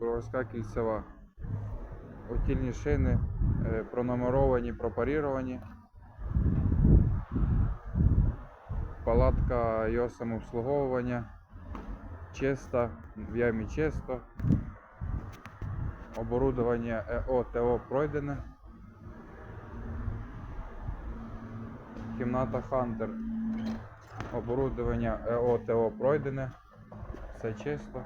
Броварська кільцева. Отільні шини е, пронумеровані, пропаріровані. Палатка його самообслуговування. Чиста, в ямі чисто. Оборудовання ЕО ТО пройдене. Кімната Хантер. Оборудовання ЕО ТО пройдене. Все чисто.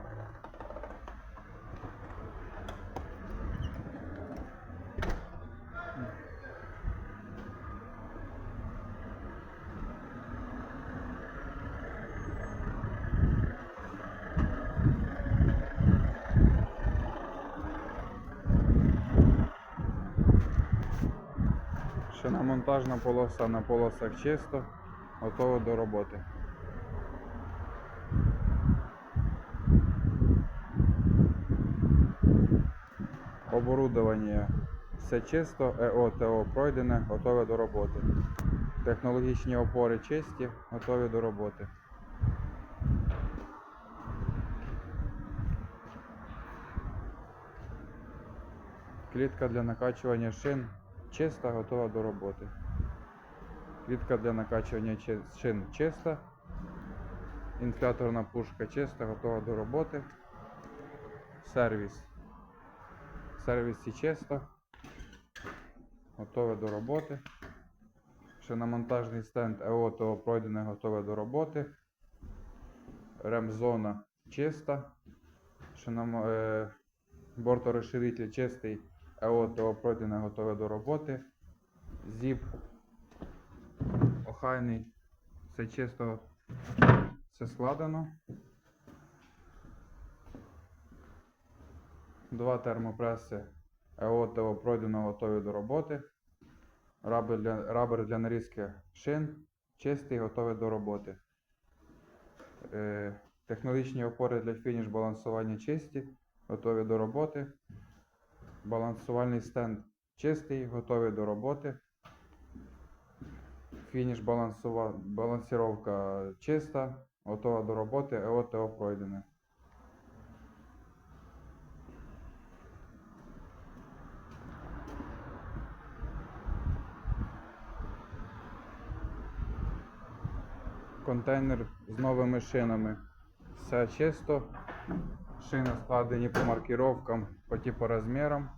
Шиномонтажна полоса на полосах чисто, готова до роботи. Оборудовання все чисто, ЕО ТО пройдене, готове до роботи. Технологічні опори чисті, готові до роботи. Клітка для накачування шин чиста, готова до роботи. Клітка для накачування шин чиста. Інфляторна пушка чиста, готова до роботи. Сервіс. Сервісі чисто. Готове до роботи. Шиномонтажний стенд ЕО ТО пройдене, готове до роботи. Ремзона чиста. Шиномо... Е... Борторозширитель чистий. ЕО пройдене, готове до роботи. Зіп охайний. Все чисто, все складено. Два термопреси ЕО пройдено, готові до роботи. Рабер для, рабер для нарізки шин чистий, готовий до роботи. Е, технологічні опори для фініш балансування чисті, готові до роботи. Балансувальний стенд чистий, готовий до роботи. Фініш балансіровка чиста, готова до роботи, ЕО ТО пройдене. Контейнер з новими шинами. Все чисто. Шини складені по маркировкам, по типорозмірам.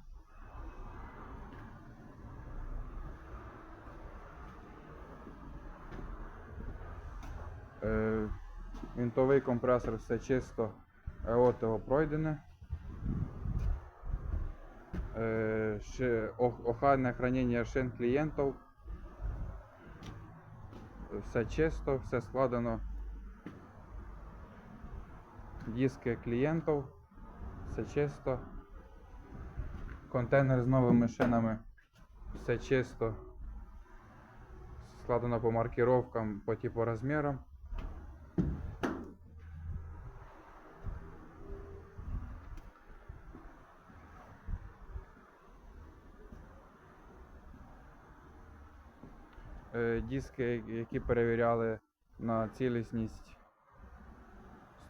Е, Вінтовий компресор все чисто, ЕОТО пройдене. Е, Охайне хранення шин клієнтів. Все чисто, все складено. Диски клієнтів. Все чисто. Контейнер з новими шинами. Все чисто. Складено по маркировкам, по типу розмірам. Е, Диски, які перевіряли на цілісність,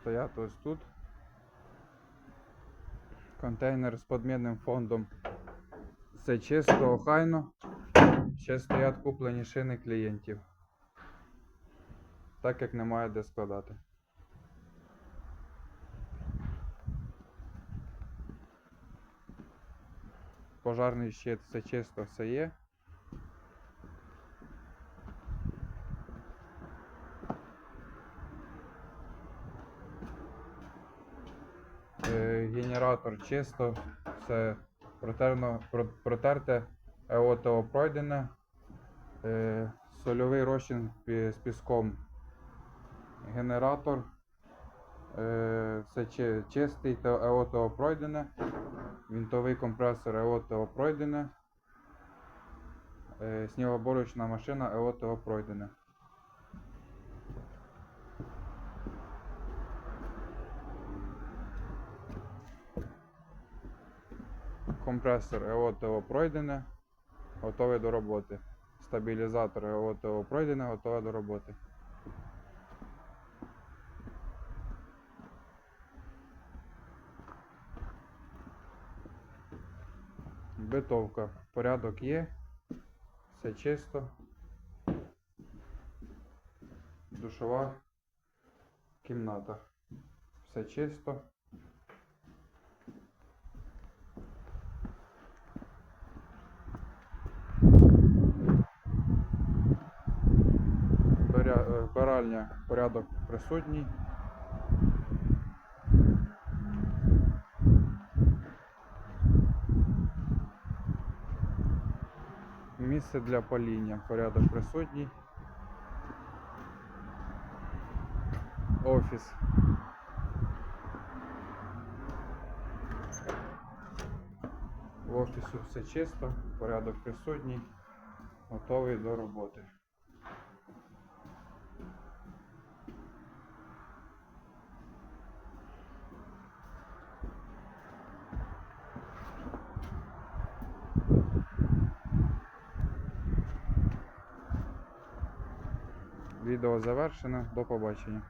стоять ось тут. Контейнер з подмінним фондом. Все чисто, охайно. Ще стоять куплені шини клієнтів. Так як немає де складати. Пожарний щит, все чисто, все є. Е, Генератор чисто, все протерно, протерте, ЕОТО пройдене. Е, Сольовий розчин з піском. Генератор. Е, Все чи- чистий, то ЕОТО пройдене. Вінтовий компресор ЕОТО пройдене. Е, Снігоборочна машина ЕОТО пройдене. Компресор ЕОТО пройдене, готовий до роботи. Стабілізатор ЕОТО пройдене, готовий до роботи. Битовка. Порядок є. Все чисто. Душова кімната. Все чисто. Е, порядок присутній. Місце для паління. Порядок присутній. Офіс. В офісу все чисто, порядок присутній, готовий до роботи. Відео завершено. До побачення.